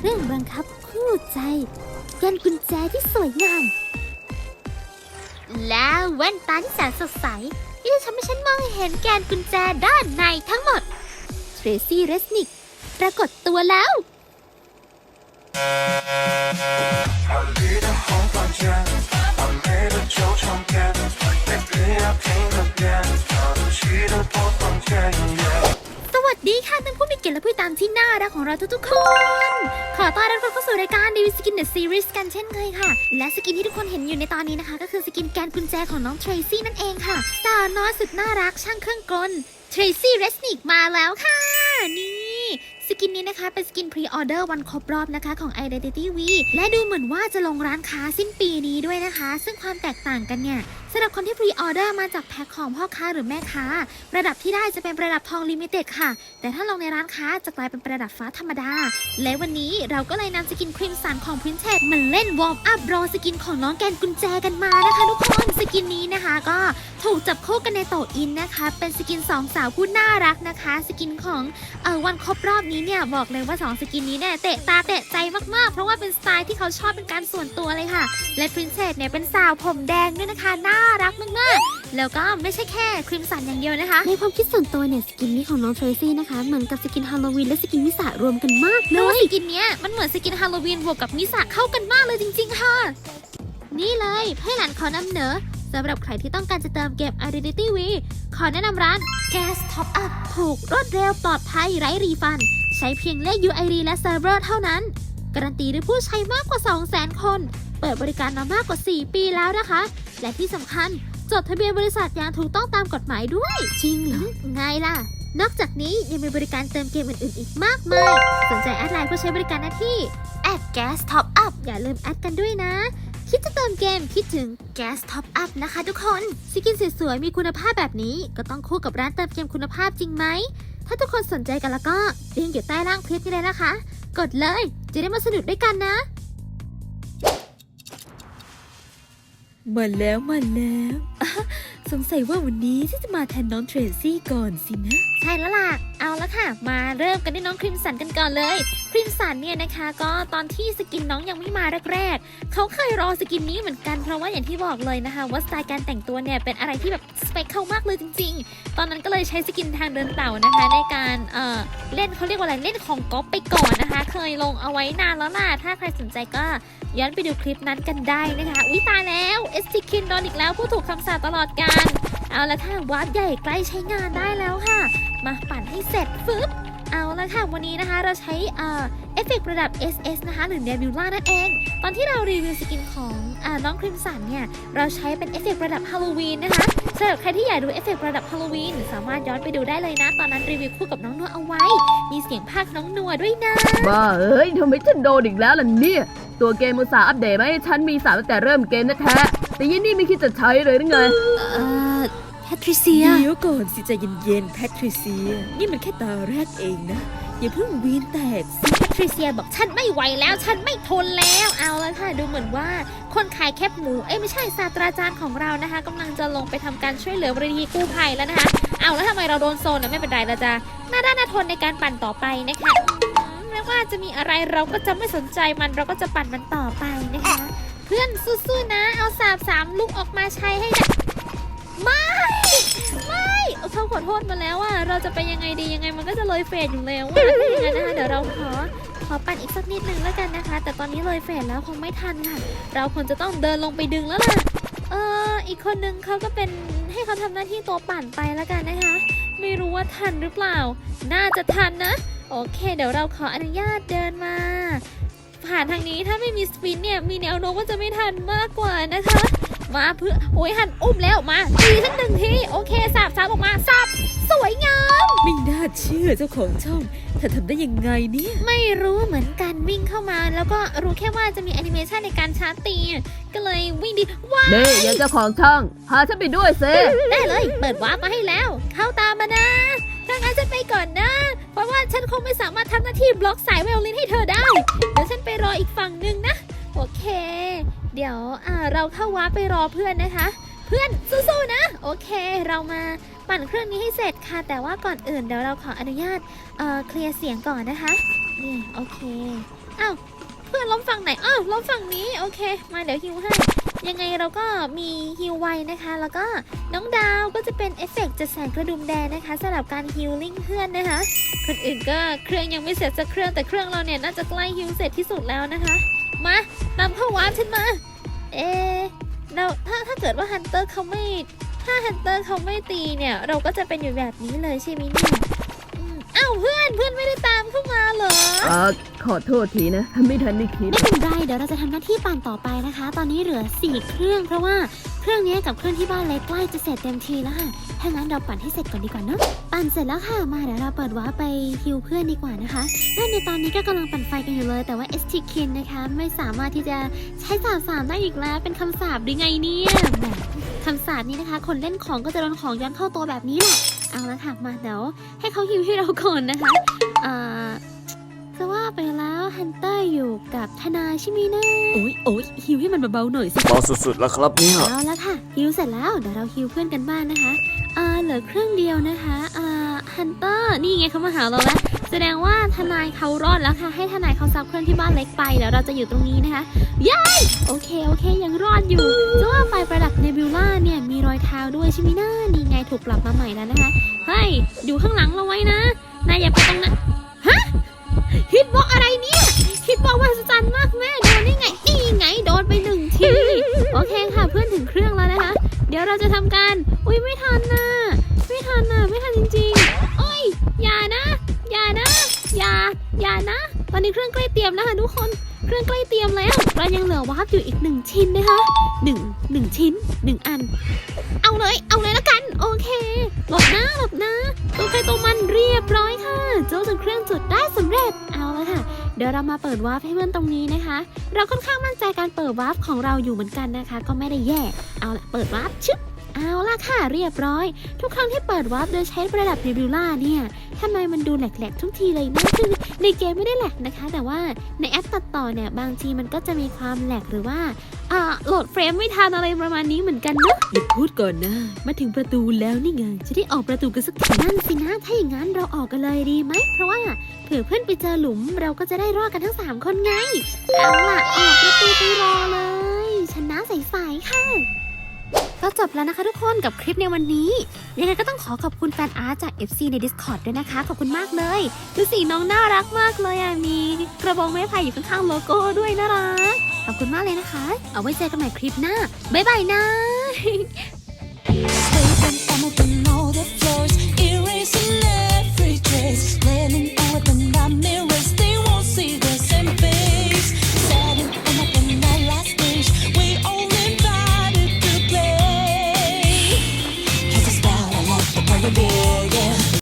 เครื่องบังคับคู่ใจกันกุญแจที่สวยงาม แล้วแว่นตาที่แสนสดใสที่จะทำให้ฉันมองเห็นแกนกุญแจด้านในทั้งหมดเทรซี่เรสนิก ปรากฏตัวแล้วสวัสดีค่ะ กียรติและผู้ตามที่น่ารักของเราทุกๆคน ขอต้อนรับเข้าสู่รายการดีวสกินเดอะซีรีส์กันเช่นเคยค่ะ และสกินที่ทุกคนเห็นอยู่ในตอนนี้นะคะ ก็คือสกินแกนกุญแจของน้องเทรซี่นั่นเองค่ะสาวน้อยสุดน่ารักช่างเครื่องกลเทรซี่เรสนิกมาแล้วค่ะ นี่ สกินนี้นะคะ เป็นสกินพรีออเดอร์วันครบรอบนะคะของ Identity V และดูเหมือนว่าจะลงร้านค้าสิ้นปีนี้ด้วยนะคะ ซึ่งความแตกต่างกันเนี่ยสำหรับคนที่พรีออเดอร์มาจากแพ็คของพ่อค้าหรือแม่ค้าระดับที่ได้จะเป็นระดับทองลิมิเต็ดค่ะ แต่ถ้าลงในร้านค้าจะกลายเป็นระดับฟ้าธรรมดา และวันนี้เราก็เลยนำสกินครีมสันของ Princess มาเล่นวอร์มอัพรอสกินของน้องแกนกุญแจกันมานะคะทุกคนสกินนี้นะคะก็ถูกจับคู่กันในโตอินนะคะ เป็นสกินสองสาวผู้น่ารักนะคะ สกินของเออวันครบรอบนี้เนี่ยบอกเลยว่าสองสกินนี้เนี่ยเตะตาเตะใจมากๆ เพราะว่าเป็นสไตล์ที่เขาชอบเป็นการส่วนตัวเลยค่ะ และ Princess เนี่ยเป็นสาวผมแดงด้วยนะคะ น่ารักมากๆแล้วก็ไม่ใช่แค่ครีมสันอย่างเดียวนะคะ ในความคิดส่วนตัวเนี่ยสกินนี้ของน้องเทรซี่นะคะเหมือนกับสกินฮาโลวีนและสกินมิสารวมกันมากเลยสกินเนี้ยมันเหมือนสกินฮาโลวีนบวกกับมิสาเข้ากันมากเลยจริง ๆ ค่ะ นี่เลยให้หลานขอนำเหนอสำหรับใครที่ต้องการจะเติมเกม Identity V ขอแนะนำร้าน Gas Top Up ถูกรวดเร็วปลอดภัยไร้รีฟัน ใช้เพียงเลข UID และเซิร์ฟเวอร์เท่านั้น การันตีด้วยผู้ใช้มากกว่า 200,000 คน เปิดบริการมามากกว่า 4 ปีแล้วนะคะ และที่สำคัญจดทะเบียนบริษัทอย่างถูกต้องตามกฎหมายด้วย จริงเหรอไงล่ะ นอกจากนี้ยังมีบริการเติมเกมอื่นๆ อีกมากมาย สนใจแอดไลน์เพื่อใช้บริการหน้าที่แอด Gas Top Up อย่าลืมแอดกันด้วยนะ คิดจะเติมเกมคิดถึง Gas Top Up นะคะทุกคนสกินสวยๆมีคุณภาพแบบนี้ ก็ต้องคู่กับร้านเติมเกมคุณภาพจริงไหม ถ้าทุกคนสนใจกันแล้วก็ลิงก์อยู่ใต้ล่างคลิปนี้เลยนะคะ กดเลยจะได้มาสนุกด้วยกันนะ มาแล้วมาแล้วอะสงสัยว่าวันนี้ที่จะมาแทนน้องเทรซี่ก่อนสินะ ใช่แล้วล่ะ เอาละค่ะ มาเริ่มกันที่น้องครีมสันกันก่อนเลยครีมสันเนี่ยนะคะ ก็ตอนที่สกินน้องยังไม่มาแรกๆเขาเคยรอสกินนี้เหมือนกันเพราะว่าอย่างที่บอกเลยนะคะ ว่าสไตล์การแต่งตัวเนี่ยเป็นอะไรที่แบบสเปคเข้ามากเลยจริง ๆ ตอนนั้นก็เลยใช้สกินทางเดินเต่านะคะ ในการเอ่อเล่นเขาเรียกว่าอะไรเล่นของก๊อปไปก่อนนะคะ เคยลงเอาไว้นานแล้วล่ะถ้าใครสนใจก็ย้อนไปดูคลิปนั้นกันได้นะคะอุ้ยตายแล้วเอสติคินโดนอีกแล้วผู้ถูกคำสาปตลอดการ เอาละค่ะวาร์ปใหญ่ใกล้ใช้งานได้แล้วค่ะ มาปั่นให้เสร็จฟึบเอาละค่ะ วันนี้นะคะเราใช้เอ่อเอฟเฟกต์ระดับ SS นะคะ หรือ Nebula นั่นเอง ตอนที่เรารีวิวสกินของอาน้องครีมสันเนี่ย เราใช้เป็นเอฟเฟกต์ระดับฮาโลวีนนะคะสำหรับใครที่อยากดูเอฟเฟกต์ระดับฮาโลวีนสามารถย้อนไปดูได้เลยนะ ตอนนั้นรีวิวคู่กับน้องนัวเอาไว้ มีเสียงภาคน้องนัวด้วยนะบ้าเอ้ยทำไมฉันโดนอีกแล้วล่ะเนี่ย ตัวเกมอุตสาห์อัปเดตมาให้ฉันมีสามตั้งแต่เริ่มเกมแท้ๆแต่ยี่นี่ไม่คิดจะใช้เลยหรือไงเอ่อ แพทริเซีย เดี๋ยวก่อนสิใจเย็นๆแพทริเซีย นี่มันแค่ตาแรกเองนะ อย่าเพิ่งวีนแตกสิ แพทริเซียบอกฉันไม่ไหวแล้วฉันไม่ทนแล้วเอาละค่ะ ดูเหมือนว่าคนขายแคบหมู เอ้ยไม่ใช่ศาสตราจารย์ของเรานะคะกำลังจะลงไปทำการช่วยเหลือบริธีกู้ภัยแล้วนะคะ เอาแล้วทำไมเราโดนโซนนะไม่เป็นไรเราจะหน้าด้านหน้าทนในการปั่นต่อไปนะคะอืมไม่ว่าจะมีอะไรเราก็จะไม่สนใจมันเราก็จะปั่นมันต่อไปนะคะ เพื่อนสู้ๆนะ เอาสาบสามลูกออกมาใช้ให้ได้ ไม่ ไม่เขาขอโทษมาแล้วว่าเราจะไปยังไงดียังไงมันก็จะเลยเฟสอยู่แล้วว่าอย่างนั้นนะคะเดี๋ยวเราขอขอปั่นอีกสักนิดนึงแล้วกันนะคะ แต่ตอนนี้เลยเฟสแล้วคงไม่ทันค่ะ เราควรจะต้องเดินลงไปดึงแล้วล่ะเอออีกคนนึงเขาก็เป็นให้เขาทำหน้าที่ตัวปั่นไปแล้วกันนะคะ ไม่รู้ว่าทันหรือเปล่า น่าจะทันนะ โอเค เดี๋ยวเราขออนุญาตเดินมา ผ่านทางนี้ถ้าไม่มีสปินเนี่ยมีแนวโน้มว่าจะไม่ทันมากกว่านะคะ มาเพื่อโอ้ยหันอุ้มแล้วมาตีสักหนึ่งทีโอเคสับสับออกมาสับสวยงามไม่น่าเชื่อเจ้าของช่องเธอทำได้ยังไงเนี่ยไม่รู้เหมือนกันวิ่งเข้ามา แล้วก็รู้แค่ว่าจะมีแอนิเมชันในการชาร์จตีก็เลยวิ่งดีว้าเน่อย่าเจ้าของช่องพาฉันไปด้วยเซได้เลย เปิดวาร์ปมาให้แล้ว เข้าตามมานะถ้างั้นฉันไปก่อนนะ เพราะว่าฉันคงไม่สามารถทำหน้าที่บล็อกสายไวโอลินให้เธอได้เดี๋ยวฉันไปรออีกฝั่งหนึ่งนะ โอเค เดี๋ยวเราเข้าวาร์ปไปรอเพื่อนนะคะ เพื่อนสู้ๆนะ โอเค เรามาปั่นเครื่องนี้ให้เสร็จค่ะ แต่ว่าก่อนอื่นเดี๋ยวเราขออนุญาตเอ่อเคลียร์เสียงก่อนนะคะนี่โอเคอ้าวเพื่อนล้มฝั่งไหนอ้าวล้มฝั่งนี้โอเค มาเดี๋ยวฮิวให้ยังไงเราก็มีฮิวไวนะคะ แล้วก็น้องดาวก็จะเป็นเอฟเฟกต์จะแสงกระดุมแดงนะคะสำหรับการฮิลลิ่งเพื่อนนะคะคนอื่นก็เครื่องยังไม่เสร็จสักเครื่องแต่เครื่องเราเนี่ยน่าจะใกล้ฮิวเสร็จที่สุดแล้วนะคะ มานำเข้าวาร์ปฉันมา เอะเราถ้าถ้าเกิดว่าฮันเตอร์เขาไม่ ถ้าฮันเตอร์เขาไม่ตีเนี่ย เราก็จะเป็นอยู่แบบนี้เลยใช่ไหมเนี่ยาวเพื่อนเพื่อนไม่ได้ตามเข้ามาเหรออ่าขอโทษทีนะ ไม่ทันได้คิด ไม่เป็นไรเดี๋ยวเราจะทำหน้าที่ปั่นต่อไปนะคะ ตอนนี้เหลือ 4 เครื่องเพราะว่าเครื่องนี้กับเครื่องที่บ้านเล็กใกล้จะเสร็จเต็มทีแล้วค่ะถ้างั้นเราปั่นให้เสร็จก่อนดีกว่าเนอะปั่นเสร็จแล้วค่ะมาเดี๋ยวเราเปิดวาร์ปไปฮิวเพื่อนดีกว่านะคะและในตอนนี้ก็กำลังปั่นไฟกันอยู่เลย แต่ว่า ST Kin นะคะ ไม่สามารถที่จะใช้สาบสามได้อีกแล้ว เป็นคำสาบหรือไงเนี่ยแหม คำสาบนี้นะคะ คนเล่นของก็จะโดนของย้อนเข้าตัวแบบนี้แหละ เอาละค่ะ มาเดี๋ยวให้เขาฮิวให้เราก่อนนะคะ เอ่อจะว่าไปแล้วฮันเตอร์อยู่กับทนายใช่ไหมนะโอ้ยโอ้ยฮิวให้มันเบาๆหน่อยสิเบาสุดๆแล้วครับเนี่ย เอาละค่ะฮิวเสร็จแล้วเดี๋ยวเราฮิวเพื่อนกันบ้างนะคะอ่าเหลือเครื่องเดียวนะคะอ่า ฮันเตอร์นี่ไงเขามาหาเราแล้ว แสดงว่าทนายเขารอดแล้วค่ะ ให้ทนายเขาซับเครื่องที่บ้านเล็กไปเดี๋ยวเราจะอยู่ตรงนี้นะคะย้ายโอเคโอเค ยังรอดอยู่จะว่าไปประดับเนบิวล่าเนี่ยมีรอยเท้าด้วยใช่ไหมนะนี่ไงถูกปรับมาใหม่แล้วนะคะเฮ้ยอยู่ข้างหลังเราไว้นะนายอย่าไปตรงนั้นฮะฮิตบอกอะไรเนี่ยฮิตบอกมหัศจรรย์มากแม่โดนได้ไงนี่ไงโดนไปหนึ่งทีโอเคค่ะเพื่อนถึงเครื่องแล้วนะคะ เดี๋ยวเราจะทำการอุ้ยไม่ทันนะ ล้เตรียมแล้วค่ะทุกคนเครื่องใกล้เตรียมแล้วเรายังเหลือวาร์ปอยู่อีกหนึ่งชิ้นนะคะหนึ่งหนึ่งชิ้นหนึ่งอัน เอาเลยเอาเลยละกัน โอเคหลบนะหลบนะตัวใครตัวมันเรียบร้อยค่ะเจ้าจนเครื่องจุดได้สำเร็จเอาละค่ะ เดี๋ยวเรามาเปิดวาร์ปให้เพื่อนตรงนี้นะคะ เราค่อนข้างมั่นใจการเปิดวาร์ปของเราอยู่เหมือนกันนะคะ ก็ไม่ได้แย่ เอาละเปิดวาร์ปชึบเอาละค่ะเรียบร้อย ทุกครั้งที่เปิดวาร์ปโดยใช้ประดับเนบิวล่าเนี่ยทำไมมันดูแหลกๆทุกทีเลยนะคือ ในเกมไม่ได้แหลกนะคะ แต่ว่าในแอปตัดต่อเนี่ยบางทีมันก็จะมีความแหลกหรือว่าอ่าโหลดเฟรมไม่ทันอะไรประมาณนี้เหมือนกันเนอะหยุดพูดก่อนนะ มาถึงประตูแล้วนี่ไงจะได้ออกประตูกันสักทีนั่นสินะถ้าอย่างนั้นเราออกกันเลยดีไหมเพราะว่าเผื่อเพื่อนไปเจอหลุมเราก็จะได้รอดกันทั้ง 3 คนไงเอาล่ะออกประตูไปรอเลย ชนะใสๆค่ะ ก็จบแล้วนะคะทุกคนกับคลิปในวันนี้ ยังไงก็ต้องขอขอบคุณแฟนอาร์ตจาก FC ใน Discord ด้วยนะคะ ขอบคุณมากเลย ดูสีน้องน่ารักมากเลยอะ มีกระบองไม้ไผ่อยู่ข้างๆโลโก้ด้วยน่ารัก ขอบคุณมากเลยนะคะ เอาไว้เจอกันใหม่คลิปหน้า บ๊ายบายนะ Sleeping on the floors